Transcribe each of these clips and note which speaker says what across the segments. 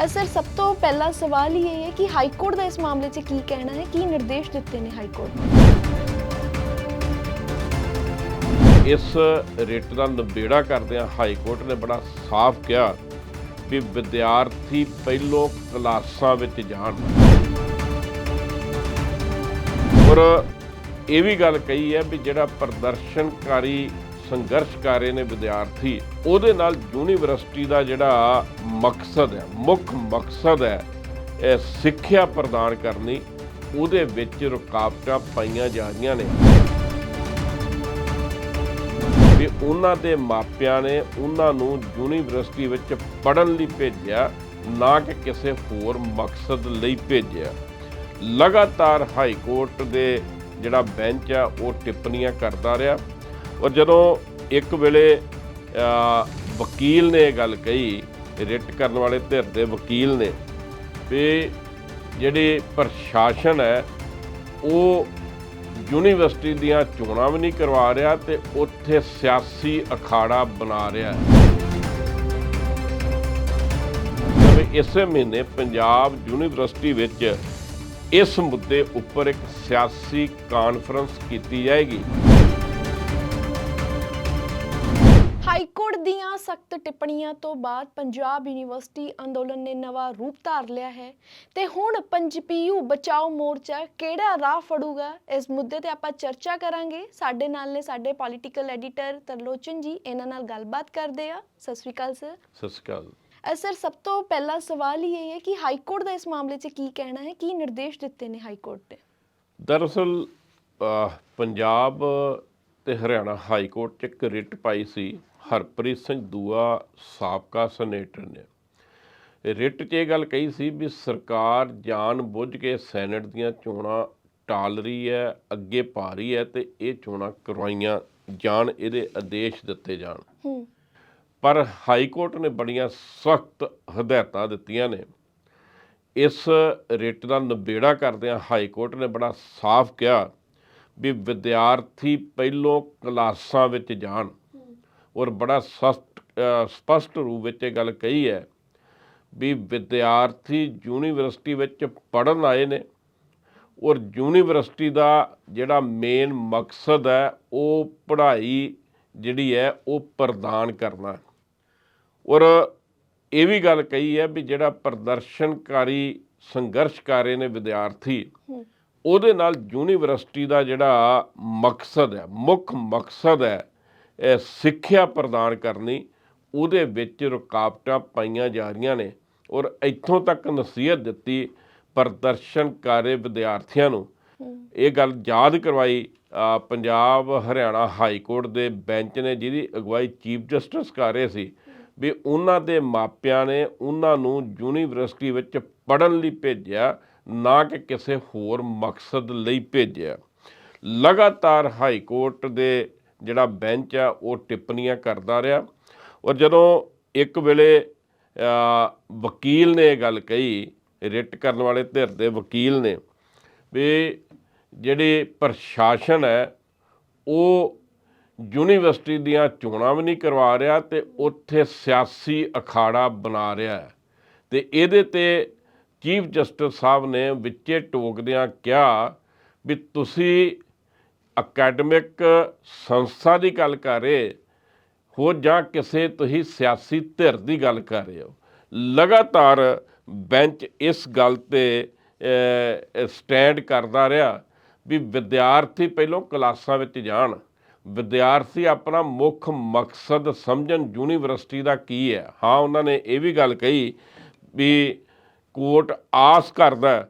Speaker 1: Sir ਸਭ ਤੋਂ ਪਹਿਲਾ ਸਵਾਲ ਹੀ ਇਹ ਹੈ ਕਿ ਹਾਈ ਕੋਰਟ ਦਾ ਇਸ ਮਾਮਲੇ 'ਚ ਕੀ ਕਹਿਣਾ ਹੈ, ਕੀ ਨਿਰਦੇਸ਼ ਦਿੱਤੇ ਨੇ ਹਾਈ ਕੋਰਟ? ਨੇ
Speaker 2: ਇਸ ਰਿਟ ਦਾ ਨਿਬੇੜਾ ਕਰਦਿਆਂ ਹਾਈ ਕੋਰਟ ਨੇ ਬੜਾ ਸਾਫ਼ ਕਿਹਾ ਵੀ ਵਿਦਿਆਰਥੀ ਪਹਿਲੋਂ ਕਲਾਸਾਂ ਵਿੱਚ ਜਾਣ। ਔਰ ਇਹ ਵੀ ਗੱਲ ਕਹੀ ਹੈ ਵੀ ਜਿਹੜਾ ਪ੍ਰਦਰਸ਼ਨਕਾਰੀ ਸੰਘਰਸ਼ ਕਰ ਰਹੇ ਨੇ ਵਿਦਿਆਰਥੀ, ਉਹਦੇ ਨਾਲ ਯੂਨੀਵਰਸਿਟੀ ਦਾ ਜਿਹੜਾ ਮਕਸਦ ਹੈ, ਮੁੱਖ ਮਕਸਦ ਹੈ, ਇਹ ਸਿੱਖਿਆ ਪ੍ਰਦਾਨ ਕਰਨੀ, ਉਹਦੇ ਵਿੱਚ ਰੁਕਾਵਟਾਂ ਪਾਈਆਂ ਜਾ ਰਹੀਆਂ ਨੇ। ਵੀ ਉਹਨਾਂ ਦੇ ਮਾਪਿਆਂ ਨੇ ਉਹਨਾਂ ਨੂੰ ਯੂਨੀਵਰਸਿਟੀ ਵਿੱਚ ਪੜ੍ਹਨ ਲਈ ਭੇਜਿਆ, ਨਾ ਕਿ ਕਿਸੇ ਹੋਰ ਮਕਸਦ ਲਈ ਭੇਜਿਆ। ਲਗਾਤਾਰ ਹਾਈ ਕੋਰਟ ਦੇ ਜਿਹੜਾ ਬੈਂਚ ਆ, ਉਹ ਟਿੱਪਣੀਆਂ ਕਰਦਾ ਰਿਹਾ। ਔਰ ਜਦੋਂ ਇੱਕ ਵੇਲੇ ਵਕੀਲ ਨੇ ਇਹ ਗੱਲ ਕਹੀ, ਰਿਟ ਕਰਨ ਵਾਲੇ ਧਿਰ ਦੇ ਵਕੀਲ ਨੇ, ਵੀ ਜਿਹੜੇ ਪ੍ਰਸ਼ਾਸਨ ਹੈ, ਉਹ ਯੂਨੀਵਰਸਿਟੀ ਦੀਆਂ ਚੋਣਾਂ ਵੀ ਨਹੀਂ ਕਰਵਾ ਰਿਹਾ ਤੇ ਉੱਥੇ ਸਿਆਸੀ ਅਖਾੜਾ ਬਣਾ ਰਿਹਾ ਹੈ। ਇਸੇ ਮਹੀਨੇ ਪੰਜਾਬ ਯੂਨੀਵਰਸਿਟੀ ਵਿੱਚ ਇਸ ਮੁੱਦੇ ਉੱਪਰ ਇੱਕ ਸਿਆਸੀ ਕਾਨਫਰੰਸ ਕੀਤੀ ਜਾਏਗੀ।
Speaker 1: ਹਾਈ ਕੋਰਟ ਦੀਆਂ ਸਖਤ ਟਿੱਪਣੀਆਂ ਤੋਂ ਬਾਅਦ ਪੰਜਾਬ ਯੂਨੀਵਰਸਿਟੀ ਅੰਦੋਲਨ ਨੇ ਨਵਾਂ ਰੂਪ ਧਾਰ ਲਿਆ ਹੈ ਤੇ ਹੁਣ ਪੰਜਪੀਯੂ ਬਚਾਓ ਮੋਰਚਾ ਕਿਹੜਾ ਰਾਹ ਫੜੂਗਾ? ਇਸ ਮੁੱਦੇ ਤੇ ਆਪਾਂ ਚਰਚਾ ਕਰਾਂਗੇ। ਸਾਡੇ ਨਾਲ ਨੇ ਸਾਡੇ ਪੋਲੀਟੀਕਲ ਐਡੀਟਰ ਤਰਲੋਚਨ ਜੀ ਇਹਨਾਂ ਨਾਲ ਗੱਲਬਾਤ ਕਰਦੇ ਆ ਸਤਿ ਸ਼੍ਰੀ ਅਕਾਲ ਸਰ।
Speaker 2: ਸਤਿ ਸ਼੍ਰੀ ਅਕਾਲ।
Speaker 1: ਸਰ ਸਭ ਤੋਂ ਪਹਿਲਾ ਸਵਾਲ ਇਹ ਹੈ ਕਿ ਹਾਈ ਕੋਰਟ ਦਾ ਇਸ ਮਾਮਲੇ 'ਚ ਕੀ ਕਹਿਣਾ ਹੈ? ਕੀ ਨਿਰਦੇਸ਼ ਦਿੱਤੇ ਨੇ ਹਾਈ ਕੋਰਟ ਨੇ
Speaker 2: ਦਰਅਸਲ ਪੰਜਾਬ ਤੇ ਹਰਿਆਣਾ ਹਾਈ ਕੋਰਟ 'ਚ ਇੱਕ ਰਿਟ ਪਾਈ ਸੀ ਹਰਪ੍ਰੀਤ ਸਿੰਘ ਦੂਆ ਸਾਬਕਾ ਸੈਨੇਟਰ ਨੇ। ਰਿਟ 'ਚ ਇਹ ਗੱਲ ਕਹੀ ਸੀ ਵੀ ਸਰਕਾਰ ਜਾਣ ਬੁੱਝ ਕੇ ਸੈਨੇਟ ਦੀਆਂ ਚੋਣਾਂ ਟਾਲ ਰਹੀ ਹੈ ਅੱਗੇ ਪਾ ਰਹੀ ਹੈ ਤੇ ਇਹ ਚੋਣਾਂ ਕਰਵਾਈਆਂ ਜਾਣ ਇਹਦੇ ਆਦੇਸ਼ ਦਿੱਤੇ ਜਾਣ। ਪਰ ਹਾਈ ਕੋਰਟ ਨੇ ਬੜੀਆਂ ਸਖਤ ਹਦਾਇਤਾਂ ਦਿੱਤੀਆਂ ਨੇ। ਇਸ ਰਿਟ ਦਾ ਨਿਬੇੜਾ ਕਰਦਿਆਂ ਹਾਈ ਕੋਰਟ ਨੇ ਬੜਾ ਸਾਫ਼ ਕਿਹਾ ਵੀ ਵਿਦਿਆਰਥੀ ਪਹਿਲੋਂ ਕਲਾਸਾਂ ਵਿੱਚ ਜਾਣ। ਔਰ ਬੜਾ ਸਖਤ ਸਪਸ਼ਟ ਰੂਪ ਵਿੱਚ ਇਹ ਗੱਲ ਕਹੀ ਹੈ ਵੀ ਵਿਦਿਆਰਥੀ ਯੂਨੀਵਰਸਿਟੀ ਵਿੱਚ ਪੜ੍ਹਨ ਆਏ ਨੇ ਔਰ ਯੂਨੀਵਰਸਿਟੀ ਦਾ ਜਿਹੜਾ ਮੇਨ ਮਕਸਦ ਹੈ, ਉਹ ਪੜ੍ਹਾਈ ਜਿਹੜੀ ਹੈ, ਉਹ ਪ੍ਰਦਾਨ ਕਰਨਾ। ਔਰ ਇਹ ਵੀ ਗੱਲ ਕਹੀ ਹੈ ਵੀ ਜਿਹੜਾ ਪ੍ਰਦਰਸ਼ਨਕਾਰੀ ਸੰਘਰਸ਼ ਕਰ ਰਹੇ ਨੇ ਵਿਦਿਆਰਥੀ ਉਹਦੇ ਨਾਲ ਯੂਨੀਵਰਸਿਟੀ ਦਾ ਜਿਹੜਾ ਮਕਸਦ ਹੈ, ਮੁੱਖ ਮਕਸਦ ਹੈ, ਇਹ ਸਿੱਖਿਆ ਪ੍ਰਦਾਨ ਕਰਨੀ, ਉਹਦੇ ਵਿੱਚ ਰੁਕਾਵਟਾਂ ਪਾਈਆਂ ਜਾ ਰਹੀਆਂ ਨੇ ਔਰ ਇੱਥੋਂ ਤੱਕ ਨਸੀਹਤ ਦਿੱਤੀ ਪ੍ਰਦਰਸ਼ਨਕਾਰੀ ਵਿਦਿਆਰਥੀਆਂ ਨੂੰ। ਇਹ ਗੱਲ ਯਾਦ ਕਰਵਾਈ ਪੰਜਾਬ ਹਰਿਆਣਾ ਹਾਈ ਕੋਰਟ ਦੇ ਬੈਂਚ ਨੇ, ਜਿਹਦੀ ਅਗਵਾਈ ਚੀਫ ਜਸਟਿਸ ਕਰ ਰਹੇ ਸੀ ਵੀ ਉਹਨਾਂ ਦੇ ਮਾਪਿਆਂ ਨੇ ਉਹਨਾਂ ਨੂੰ ਯੂਨੀਵਰਸਿਟੀ ਵਿੱਚ ਪੜ੍ਹਨ ਲਈ ਭੇਜਿਆ ਨਾ ਕਿ ਕਿਸੇ ਹੋਰ ਮਕਸਦ ਲਈ ਭੇਜਿਆ। ਲਗਾਤਾਰ ਹਾਈ ਕੋਰਟ ਦੇ ਜਿਹੜਾ ਬੈਂਚ ਆ, ਉਹ ਟਿੱਪਣੀਆਂ ਕਰਦਾ ਰਿਹਾ। ਔਰ ਜਦੋਂ ਇੱਕ ਵੇਲੇ ਵਕੀਲ ਨੇ ਇਹ ਗੱਲ ਕਹੀ, ਰਿਟ ਕਰਨ ਵਾਲੇ ਧਿਰ ਦੇ ਵਕੀਲ ਨੇ, ਵੀ ਜਿਹੜੇ ਪ੍ਰਸ਼ਾਸਨ ਹੈ, ਉਹ ਯੂਨੀਵਰਸਿਟੀ ਦੀਆਂ ਚੋਣਾਂ ਵੀ ਨਹੀਂ ਕਰਵਾ ਰਿਹਾ ਤੇ ਉੱਥੇ ਸਿਆਸੀ ਅਖਾੜਾ ਬਣਾ ਰਿਹਾ ਹੈ। ਤੇ ਇਹਦੇ ਤੇ ਚੀਫ ਜਸਟਿਸ ਸਾਹਿਬ ਨੇ ਵਿੱਚੇ ਟੋਕਦਿਆਂ ਕਿਹਾ ਵੀ ਤੁਸੀਂ ਅਕੈਡਮਿਕ ਸੰਸਥਾ ਦੀ ਗੱਲ ਕਰ ਰਹੇ ਹੋ ਜਾਂ ਕਿਸੇ ਤੁਸੀਂ ਸਿਆਸੀ ਧਿਰ ਦੀ ਗੱਲ ਕਰ ਰਹੇ ਹੋ। ਲਗਾਤਾਰ ਬੈਂਚ ਇਸ ਗੱਲ ਤੇ ਸਟੈਂਡ ਕਰਦਾ ਰਿਹਾ ਵੀ ਵਿਦਿਆਰਥੀ ਪਹਿਲੋਂ ਕਲਾਸਾਂ ਵਿੱਚ ਜਾਣ। ਵਿਦਿਆਰਥੀ ਆਪਣਾ ਮੁੱਖ ਮਕਸਦ ਸਮਝਣ ਯੂਨੀਵਰਸਿਟੀ ਦਾ ਕੀ ਹੈ। ਹਾਂ, ਉਹਨਾਂ ਨੇ ਇਹ ਵੀ ਗੱਲ ਕਹੀ ਵੀ ਕੋਰਟ ਆਸ ਕਰਦਾ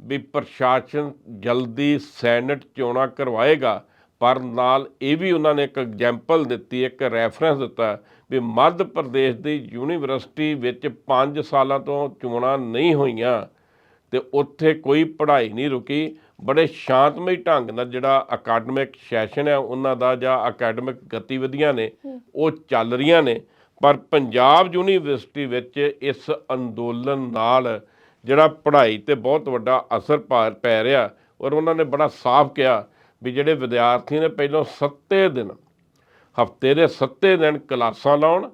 Speaker 2: ਵੀ ਪ੍ਰਸ਼ਾਸਨ ਜਲਦੀ ਸੈਨੇਟ ਚੋਣਾਂ ਕਰਵਾਏਗਾ, ਪਰ ਨਾਲ ਇਹ ਵੀ ਉਹਨਾਂ ਨੇ ਇੱਕ ਐਗਜ਼ਾਮਪਲ ਦਿੱਤੀ, ਇੱਕ ਰੈਫਰੈਂਸ ਦਿੱਤਾ ਵੀ ਮੱਧ ਪ੍ਰਦੇਸ਼ ਦੀ ਯੂਨੀਵਰਸਿਟੀ ਵਿੱਚ 5 ਸਾਲਾਂ ਤੋਂ ਚੋਣਾਂ ਨਹੀਂ ਹੋਈਆਂ ਤੇ ਉੱਥੇ ਕੋਈ ਪੜ੍ਹਾਈ ਨਹੀਂ ਰੁਕੀ। ਬੜੇ ਸ਼ਾਂਤਮਈ ਢੰਗ ਨਾਲ ਜਿਹੜਾ ਅਕੈਡਮਿਕ ਸੈਸ਼ਨ ਹੈ, ਉਹਨਾਂ ਦਾ ਜਾਂ ਅਕੈਡਮਿਕ ਗਤੀਵਿਧੀਆਂ ਨੇ, ਉਹ ਚੱਲ ਰਹੀਆਂ ਨੇ। ਪਰ ਪੰਜਾਬ ਯੂਨੀਵਰਸਿਟੀ ਵਿੱਚ ਇਸ ਅੰਦੋਲਨ ਨਾਲ ਜਿਹੜਾ ਪੜ੍ਹਾਈ ਤੇ ਬਹੁਤ ਵੱਡਾ ਅਸਰ ਪਾ- ਪੈ ਰਿਹਾ ਔਰ ਉਹਨਾਂ ਨੇ ਬੜਾ ਸਾਫ਼ ਕਿਹਾ ਵੀ ਜਿਹੜੇ ਵਿਦਿਆਰਥੀ ਨੇ ਪਹਿਲਾਂ 7 ਦਿਨ, ਹਫ਼ਤੇ ਦੇ 7 ਦਿਨ ਕਲਾਸਾਂ ਲਾਉਣ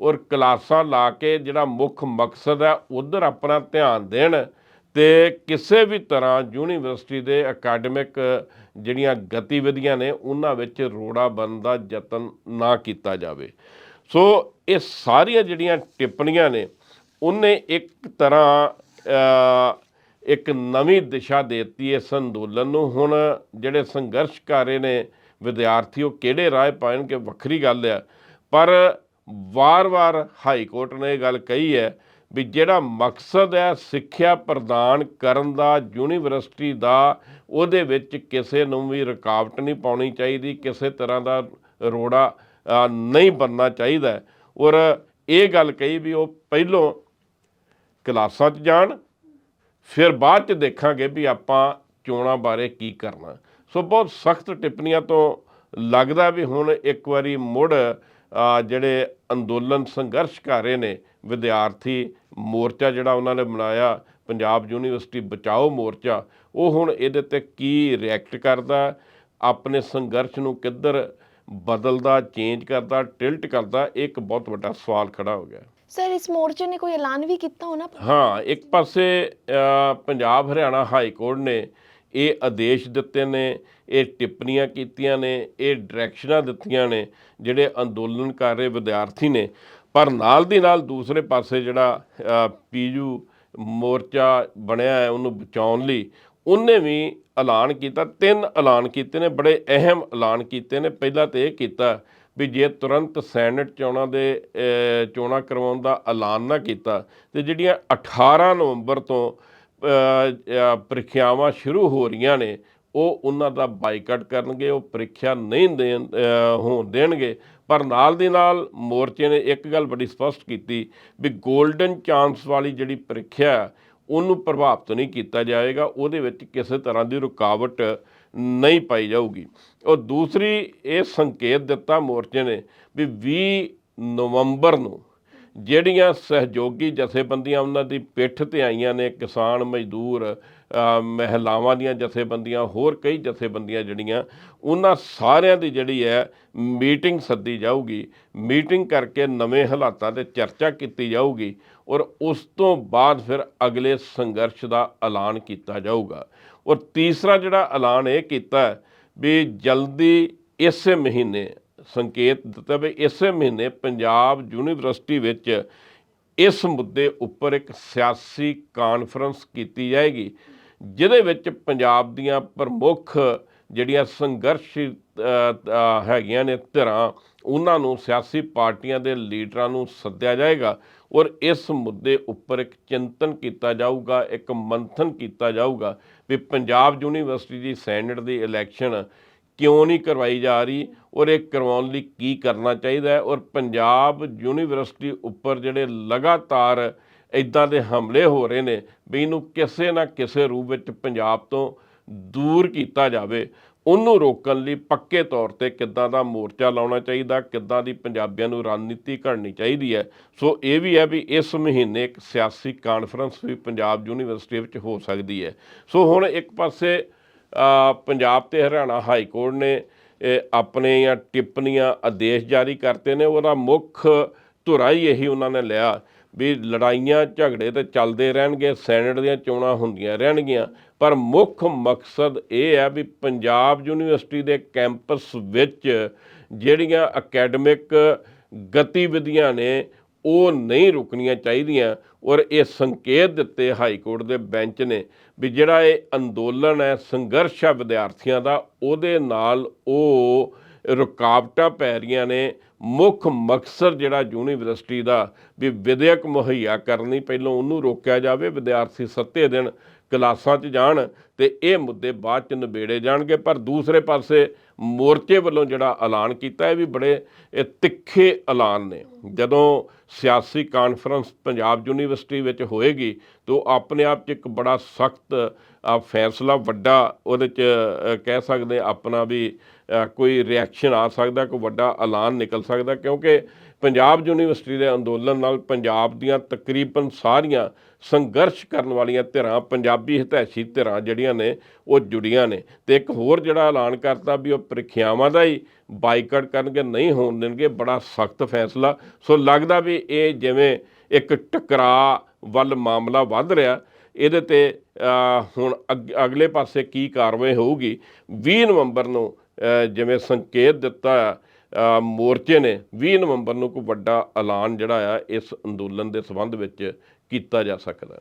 Speaker 2: ਔਰ ਕਲਾਸਾਂ ਲਾ ਕੇ ਜਿਹੜਾ ਮੁੱਖ ਮਕਸਦ ਹੈ ਉਧਰ ਆਪਣਾ ਧਿਆਨ ਦੇਣ ਤੇ ਕਿਸੇ ਵੀ ਤਰ੍ਹਾਂ ਯੂਨੀਵਰਸਿਟੀ ਦੇ ਅਕੈਡਮਿਕ ਜਿਹੜੀਆਂ ਗਤੀਵਿਧੀਆਂ ਨੇ ਉਹਨਾਂ ਵਿੱਚ ਰੋੜਾ ਬਣਨ ਦਾ ਯਤਨ ਨਾ ਕੀਤਾ ਜਾਵੇ। ਸੋ ਇਹ ਸਾਰੀਆਂ ਜਿਹੜੀਆਂ ਟਿੱਪਣੀਆਂ ਨੇ, ਉਹਨੇ ਇੱਕ ਤਰ੍ਹਾਂ ਇੱਕ ਨਵੀਂ ਦਿਸ਼ਾ ਦਿੱਤੀ ਇਸ ਅੰਦੋਲਨ ਨੂੰ। ਹੁਣ ਜਿਹੜੇ ਸੰਘਰਸ਼ ਕਰ ਰਹੇ ਨੇ ਵਿਦਿਆਰਥੀ, ਉਹ ਕਿਹੜੇ ਰਾਹ ਪਾਣਗੇ ਵੱਖਰੀ ਗੱਲ ਆ। ਪਰ ਵਾਰ-ਵਾਰ ਹਾਈ ਕੋਰਟ ਨੇ ਇਹ ਗੱਲ ਕਹੀ ਹੈ ਵੀ ਜਿਹੜਾ ਮਕਸਦ ਹੈ ਸਿੱਖਿਆ ਪ੍ਰਦਾਨ ਕਰਨ ਦਾ, ਯੂਨੀਵਰਸਿਟੀ ਦਾ, ਉਹਦੇ ਵਿੱਚ ਕਿਸੇ ਨੂੰ ਵੀ ਰੁਕਾਵਟ ਨਹੀਂ ਪਾਉਣੀ ਚਾਹੀਦੀ, ਕਿਸੇ ਤਰ੍ਹਾਂ ਦਾ ਰੋੜਾ ਨਹੀਂ ਬਣਨਾ ਚਾਹੀਦਾ। ਔਰ ਇਹ ਗੱਲ ਕਹੀ ਵੀ ਉਹ ਪਹਿਲੋਂ ਕਲਾਸਾਂ 'ਚ ਜਾਣ, ਫਿਰ ਬਾਅਦ 'ਚ ਦੇਖਾਂਗੇ ਵੀ ਆਪਾਂ ਚੋਣਾਂ ਬਾਰੇ ਕੀ ਕਰਨਾ। ਸੋ ਬਹੁਤ ਸਖਤ ਟਿੱਪਣੀਆਂ ਤੋਂ ਲੱਗਦਾ ਵੀ ਹੁਣ ਇੱਕ ਵਾਰੀ ਮੁੜ ਜਿਹੜੇ ਅੰਦੋਲਨ ਸੰਘਰਸ਼ ਕਰ ਰਹੇ ਨੇ, ਵਿਦਿਆਰਥੀ ਮੋਰਚਾ ਜਿਹੜਾ ਉਹਨਾਂ ਨੇ ਬਣਾਇਆ, ਪੰਜਾਬ ਯੂਨੀਵਰਸਿਟੀ ਬਚਾਓ ਮੋਰਚਾ, ਉਹ ਹੁਣ ਇਹਦੇ ਤੇ ਕੀ ਰਿਐਕਟ ਕਰਦਾ, ਆਪਣੇ ਸੰਘਰਸ਼ ਨੂੰ ਕਿੱਧਰ ਬਦਲਦਾ ਚੇਂਜ ਕਰਦਾ ਟਿਲਟ ਕਰਦਾ ਇੱਕ ਬਹੁਤ ਵੱਡਾ ਸਵਾਲ ਖੜਾ ਹੋ ਗਿਆ।
Speaker 1: ਸਰ ਇਸ ਮੋਰਚੇ ਨੇ ਕੋਈ ਐਲਾਨ ਵੀ ਕੀਤਾ ਹੋਣਾ?
Speaker 2: ਹਾਂ ਇੱਕ ਪਾਸੇ ਪੰਜਾਬ ਹਰਿਆਣਾ ਹਾਈ ਕੋਰਟ ਨੇ ਇਹ ਆਦੇਸ਼ ਦਿੱਤੇ ਨੇ ਇਹ ਟਿੱਪਣੀਆਂ ਕੀਤੀਆਂ ਨੇ ਇਹ ਡਾਇਰੈਕਸ਼ਨਾਂ ਦਿੱਤੀਆਂ ਨੇ ਜਿਹੜੇ ਅੰਦੋਲਨ ਕਰ ਰਹੇ ਵਿਦਿਆਰਥੀ ਨੇ। ਪਰ ਨਾਲ ਦੀ ਨਾਲ ਦੂਸਰੇ ਪਾਸੇ ਜਿਹੜਾ ਪੀਯੂ ਮੋਰਚਾ ਬਣਿਆ ਹੈ ਉਹਨੂੰ ਬਚਾਉਣ ਲਈ ਉਹਨੇ ਵੀ ਐਲਾਨ ਕੀਤਾ, ਤਿੰਨ ਐਲਾਨ ਕੀਤੇ ਨੇ, ਬੜੇ ਅਹਿਮ ਐਲਾਨ ਕੀਤੇ ਨੇ। ਪਹਿਲਾਂ ਤੇ ਇਹ ਕੀਤਾ ਵੀ ਜੇ ਤੁਰੰਤ ਸੈਨੇਟ ਚੋਣਾਂ ਦੇ ਚੋਣਾਂ ਕਰਵਾਉਣ ਦਾ ਐਲਾਨ ਨਾ ਕੀਤਾ, ਤੇ ਜਿਹੜੀਆਂ 18 ਨਵੰਬਰ ਤੋਂ ਪ੍ਰੀਖਿਆਵਾਂ ਸ਼ੁਰੂ ਹੋ ਰਹੀਆਂ ਨੇ, ਉਹ ਉਹਨਾਂ ਦਾ ਬਾਈਕਾਟ ਕਰਨਗੇ, ਉਹ ਪ੍ਰੀਖਿਆ ਨਹੀਂ ਦੇਣ ਹੋਣ ਦੇਣਗੇ। ਪਰ ਨਾਲ ਦੀ ਨਾਲ ਮੋਰਚੇ ਨੇ ਇੱਕ ਗੱਲ ਬੜੀ ਸਪਸ਼ਟ ਕੀਤੀ ਵੀ 골ਡਨ ਚਾਂਸ ਵਾਲੀ ਜਿਹੜੀ ਪ੍ਰੀਖਿਆ ਉਹਨੂੰ ਪ੍ਰਭਾਵਿਤ ਨਹੀਂ ਕੀਤਾ ਜਾਏਗਾ, ਉਹਦੇ ਵਿੱਚ ਕਿਸੇ ਤਰ੍ਹਾਂ ਦੀ ਰੁਕਾਵਟ ਨਹੀਂ ਪਾਈ ਜਾਊਗੀ। ਔਰ ਦੂਸਰੀ, ਇਹ ਸੰਕੇਤ ਦਿੱਤਾ ਮੋਰਚੇ ਨੇ ਵੀ 20 ਨਵੰਬਰ ਨੂੰ ਜਿਹੜੀਆਂ ਸਹਿਯੋਗੀ ਜਥੇਬੰਦੀਆਂ ਉਹਨਾਂ ਦੀ ਪਿੱਠ ਤੇ ਆਈਆਂ ਨੇ ਕਿਸਾਨ ਮਜ਼ਦੂਰ ਮਹਿਲਾਵਾਂ ਦੀਆਂ ਜਥੇਬੰਦੀਆਂ, ਹੋਰ ਕਈ ਜਥੇਬੰਦੀਆਂ ਜਿਹੜੀਆਂ, ਉਹਨਾਂ ਸਾਰਿਆਂ ਦੀ ਜਿਹੜੀ ਹੈ ਮੀਟਿੰਗ ਸੱਦੀ ਜਾਊਗੀ। ਮੀਟਿੰਗ ਕਰਕੇ ਨਵੇਂ ਹਾਲਾਤਾਂ ਤੇ ਚਰਚਾ ਕੀਤੀ ਜਾਊਗੀ ਔਰ ਉਸ ਤੋਂ ਬਾਅਦ ਫਿਰ ਅਗਲੇ ਸੰਘਰਸ਼ ਦਾ ਐਲਾਨ ਕੀਤਾ ਜਾਊਗਾ। ਔਰ ਤੀਸਰਾ ਜਿਹੜਾ ਐਲਾਨ ਇਹ ਕੀਤਾ ਵੀ ਜਲਦੀ ਇਸੇ ਮਹੀਨੇ ਸੰਕੇਤ ਦਿੱਤਾ ਵੀ ਇਸੇ ਮਹੀਨੇ ਪੰਜਾਬ ਯੂਨੀਵਰਸਿਟੀ ਵਿੱਚ ਇਸ ਮੁੱਦੇ ਉੱਪਰ ਇੱਕ ਸਿਆਸੀ ਕਾਨਫਰੰਸ ਕੀਤੀ ਜਾਏਗੀ। ਜਿਹਦੇ ਵਿੱਚ ਪੰਜਾਬ ਦੀਆਂ ਪ੍ਰਮੁੱਖ ਜਿਹੜੀਆਂ ਸੰਘਰਸ਼ ਹੈਗੀਆਂ ਨੇ ਧਿਰਾਂ, ਉਹਨਾਂ ਨੂੰ ਸਿਆਸੀ ਪਾਰਟੀਆਂ ਦੇ ਲੀਡਰਾਂ ਨੂੰ ਸੱਦਿਆ ਜਾਏਗਾ ਔਰ ਇਸ ਮੁੱਦੇ ਉੱਪਰ ਇੱਕ ਚਿੰਤਨ ਕੀਤਾ ਜਾਊਗਾ, ਇੱਕ ਮੰਥਨ ਕੀਤਾ ਜਾਊਗਾ ਵੀ ਪੰਜਾਬ ਯੂਨੀਵਰਸਿਟੀ ਦੀ ਸੈਨੇਟ ਦੀ ਇਲੈਕਸ਼ਨ ਕਿਉਂ ਨਹੀਂ ਕਰਵਾਈ ਜਾ ਰਹੀ ਔਰ ਇਹ ਕਰਵਾਉਣ ਲਈ ਕੀ ਕਰਨਾ ਚਾਹੀਦਾ ਹੈ ਔਰ ਪੰਜਾਬ ਯੂਨੀਵਰਸਿਟੀ ਉੱਪਰ ਜਿਹੜੇ ਲਗਾਤਾਰ ਇਦਾਂ ਦੇ ਹਮਲੇ ਹੋ ਰਹੇ ਨੇ ਵੀ ਇਹਨੂੰ ਕਿਸੇ ਨਾ ਕਿਸੇ ਰੂਪ ਵਿੱਚ ਪੰਜਾਬ ਤੋਂ ਦੂਰ ਕੀਤਾ ਜਾਵੇ। ਉਹਨੂੰ ਰੋਕਣ ਲਈ ਪੱਕੇ ਤੌਰ ਤੇ ਕਿੱਦਾਂ ਦਾ ਮੋਰਚਾ ਲਾਉਣਾ ਚਾਹੀਦਾ, ਕਿੱਦਾਂ ਦੀ ਪੰਜਾਬੀਆਂ ਨੂੰ ਰਣਨੀਤੀ ਘੜਨੀ ਚਾਹੀਦੀ ਹੈ। ਸੋ ਇਹ ਵੀ ਹੈ ਵੀ ਇਸ ਮਹੀਨੇ ਇੱਕ ਸਿਆਸੀ ਕਾਨਫਰੰਸ ਵੀ ਪੰਜਾਬ ਯੂਨੀਵਰਸਿਟੀ ਵਿੱਚ ਹੋ ਸਕਦੀ ਹੈ। ਸੋ ਹੁਣ ਇੱਕ ਪਾਸੇ ਪੰਜਾਬ ਤੇ ਹਰਿਆਣਾ ਹਾਈ ਕੋਰਟ ਨੇ ਆਪਣੇ ਆਪਣੀਆਂ ਟਿੱਪਣੀਆਂ ਆਦੇਸ਼ ਜਾਰੀ ਕਰਤੇ ਨੇ, ਉਹਦਾ ਮੁੱਖ ਧੁਰਾ ਹੀ ਇਹੀ ਉਹਨਾਂ ਨੇ ਲਿਆ। ਵੀ ਲੜਾਈਆਂ ਝਗੜੇ ਤੇ ਚੱਲਦੇ ਰਹਿਣਗੇ, ਸੈਨੇਟ ਦੀਆਂ ਚੋਣਾਂ ਹੁੰਦੀਆਂ ਰਹਿਣਗੀਆਂ। ਪਰ ਮੁੱਖ ਮਕਸਦ ਇਹ ਹੈ ਵੀ ਪੰਜਾਬ ਯੂਨੀਵਰਸਿਟੀ ਦੇ ਕੈਂਪਸ ਵਿੱਚ ਜਿਹੜੀਆਂ ਅਕੈਡਮਿਕ ਗਤੀਵਿਧੀਆਂ ਨੇ, ਉਹ ਨਹੀਂ ਰੁਕਣੀਆਂ ਚਾਹੀਦੀਆਂ। ਔਰ ਇਹ ਸੰਕੇਤ ਦਿੱਤੇ ਹਾਈ ਕੋਰਟ ਦੇ ਬੈਂਚ ਨੇ ਵੀ ਜਿਹੜਾ ਇਹ ਅੰਦੋਲਨ ਹੈ ਸੰਘਰਸ਼ ਹੈ ਵਿਦਿਆਰਥੀਆਂ ਦਾ, ਉਹਦੇ ਨਾਲ ਉਹ ਰੁਕਾਵਟਾਂ ਪੈ ਰਹੀਆਂ ਨੇ। ਮੁੱਖ ਮਕਸਦ ਜਿਹੜਾ ਯੂਨੀਵਰਸਿਟੀ ਦਾ ਵੀ ਵਿਦਿਅਕ ਮੁਹੱਈਆ ਕਰਨੀ ਪਹਿਲਾਂ ਉਹਨੂੰ ਰੋਕਿਆ ਜਾਵੇ, ਵਿਦਿਆਰਥੀ ਸੱਤੇ ਦਿਨ ਕਲਾਸਾਂ 'ਚ ਜਾਣ ਤੇ ਇਹ ਮੁੱਦੇ ਬਾਅਦ 'ਚ ਨਿਬੇੜੇ ਜਾਣਗੇ। ਪਰ ਦੂਸਰੇ ਪਾਸੇ ਮੋਰਚੇ ਵੱਲੋਂ ਜਿਹੜਾ ਐਲਾਨ ਕੀਤਾ, ਇਹ ਵੀ ਬੜੇ ਤਿੱਖੇ ਐਲਾਨ ਨੇ। ਜਦੋਂ ਸਿਆਸੀ ਕਾਨਫਰੰਸ ਪੰਜਾਬ ਯੂਨੀਵਰਸਿਟੀ ਵਿੱਚ ਹੋਏਗੀ, ਤਾਂ ਉਹ ਆਪਣੇ ਆਪ 'ਚ ਇੱਕ ਬੜਾ ਸਖਤ ਫੈਸਲਾ ਵੱਡਾ ਉਹਦੇ 'ਚ ਕਹਿ ਸਕਦੇ ਆਪਣਾ ਵੀ ਕੋਈ ਰਿਐਕਸ਼ਨ ਆ ਸਕਦਾ, ਕੋਈ ਵੱਡਾ ਐਲਾਨ ਨਿਕਲ ਸਕਦਾ, ਕਿਉਂਕਿ ਪੰਜਾਬ ਯੂਨੀਵਰਸਿਟੀ ਦੇ ਅੰਦੋਲਨ ਨਾਲ ਪੰਜਾਬ ਦੀਆਂ ਤਕਰੀਬਨ ਸਾਰੀਆਂ ਸੰਘਰਸ਼ ਕਰਨ ਵਾਲੀਆਂ ਧਿਰਾਂ, ਪੰਜਾਬੀ ਹਿਤੈਸ਼ੀ ਧਿਰਾਂ ਜਿਹੜੀਆਂ ਨੇ, ਉਹ ਜੁੜੀਆਂ ਨੇ। ਤੇ ਇੱਕ ਹੋਰ ਜਿਹੜਾ ਐਲਾਨ ਕਰਤਾ ਵੀ ਉਹ ਪ੍ਰੀਖਿਆਵਾਂ ਦਾ ਹੀ ਬਾਈਕਾਟ ਕਰਨਗੇ, ਨਹੀਂ ਹੋਣ ਦੇਣਗੇ, ਬੜਾ ਸਖਤ ਫੈਸਲਾ। ਸੋ ਲੱਗਦਾ ਵੀ ਇਹ ਜਿਵੇਂ ਇੱਕ ਟਕਰਾਅ ਵੱਲ ਮਾਮਲਾ ਵੱਧ ਰਿਹਾ, ਇਹਦੇ ਤੇ ਹੁਣ ਅੱਗ- ਅਗਲੇ ਪਾਸੇ ਕੀ ਕਾਰਵਾਈ ਹੋਊਗੀ 20 ਨਵੰਬਰ ਨੂੰ ਜਿਵੇਂ ਸੰਕੇਤ ਦਿੱਤਾ ਆ ਮੋਰਚੇ ਨੇ 20 ਨਵੰਬਰ ਨੂੰ ਕੋਈ ਵੱਡਾ ਐਲਾਨ ਜਿਹੜਾ ਆ, ਇਸ ਅੰਦੋਲਨ ਦੇ ਸੰਬੰਧ ਵਿੱਚ ਕੀਤਾ ਜਾ ਸਕਦਾ